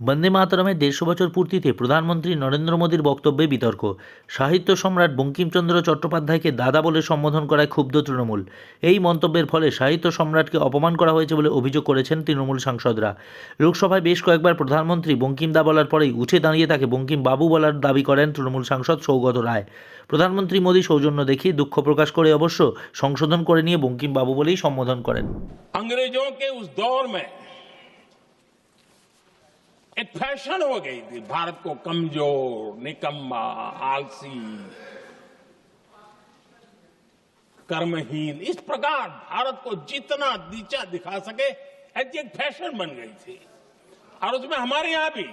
বন্দে মাতরমের দেড়শো বছর পূর্তিতে প্রধানমন্ত্রী নরেন্দ্র মোদীর বক্তব্যে বিতর্ক সাহিত্য সম্রাট বঙ্কিমচন্দ্র চট্টোপাধ্যায়কে দাদা বলে সম্বোধন করায় ক্ষুব্ধ তৃণমূল এই মন্তব্যের ফলে সাহিত্য সম্রাটকে অপমান করা হয়েছে বলে অভিযোগ করেছেন তৃণমূল সাংসদরা লোকসভায় বেশ কয়েকবার প্রধানমন্ত্রী বঙ্কিম দা বলার পরেই উঠে দাঁড়িয়ে তাকে বঙ্কিম বাবু বলার দাবি করেন তৃণমূল সাংসদ সৌগত রায় প্রধানমন্ত্রী মোদী সৌজন্য দেখিয়ে দুঃখ প্রকাশ করে অবশ্য সংশোধন করে নিয়ে বঙ্কিম বাবু বলেই সম্বোধন করেন अंग्रेजों के उस दौर में एक फ़ैशन हो गई थी। भारत को कमज़ोर, निकम्मा, आलसी, कर्महीन। इस प्रकार भारत को जितना नीचा दिखा सके, ऐसी एक फ़ैशन बन गई थी। और उसमें हमारे यहाँ भी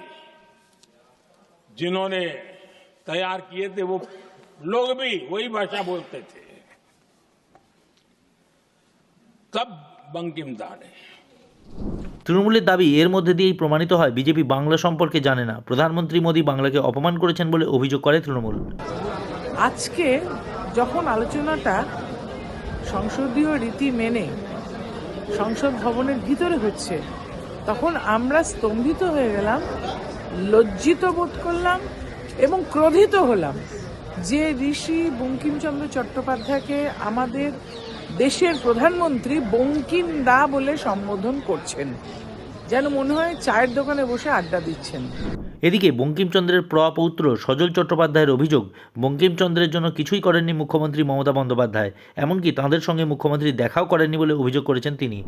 जिन्होंने तैयार किए थे, वो लोग भी वही भाषा बोलते थे। तब बंकिम दा ने তৃণমূলের দাবি এর মধ্যে দিয়েই প্রমাণিত হয়, বিজেপি বাংলা সম্পর্কে জানে না। প্রধানমন্ত্রী মোদী বাংলাকে অপমান করেছেন বলে অভিযোগ করে তৃণমূল। আজকে যখন আলোচনাটা সংসদীয় রীতি মেনে সংসদ ভবনের ভিতরে হচ্ছে, তখন আমরা স্তম্ভিত হয়ে গেলাম, লজ্জিত বোধ করলাম এবং ক্রোধিত হলাম যে ঋষি বঙ্কিমচন্দ্র চট্টোপাধ্যায়কে আমাদের দেশের প্রধানমন্ত্রী বঙ্কিম দা বলে সম্বোধন করছেন যেন মনে হয় চায়ের দোকানে বসে আড্ডা দিচ্ছেন এদিকে বঙ্কিমচন্দ্রের প্রপৌত্র সজল চট্টোপাধ্যায়ের অভিযোগ বঙ্কিমচন্দ্রের জন্য কিছুই করেননি মুখ্যমন্ত্রী মমতা বন্দ্যোপাধ্যায় এমনকি তাঁদের সঙ্গে মুখ্যমন্ত্রী দেখাও করেননি বলে অভিযোগ করেছেন তিনি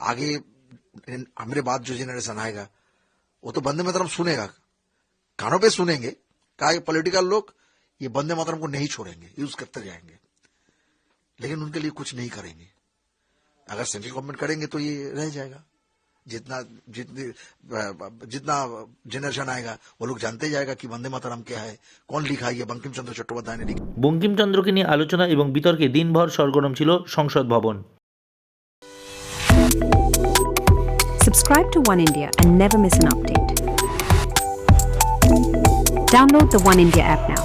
आगे हमारे बाद जो जनरेशन आएगा वो तो बंदे मातरम सुनेगा कानों पे सुनेंगे क्या ये पॉलिटिकल लोग ये बंदे मातरम को नहीं छोड़ेंगे यूज करते जाएंगे लेकिन उनके लिए कुछ नहीं करेंगे अगर सेंट्रल गवर्नमेंट करेंगे तो ये रह जाएगा जितना जितनी जितना जनरेशन आएगा वो लोग जानते जाएगा कि वंदे मातरम क्या है कौन लिखा है ये बंकिम चंद्र चट्टोपाध्याय ने लिखा বঙ্কিমচন্দ্রকে নিয়ে আলোচনা এবং বিতর্কে দিনভর সরগরম ছিল সংসদ ভবন Subscribe to One India and never miss an update. Download the One India app now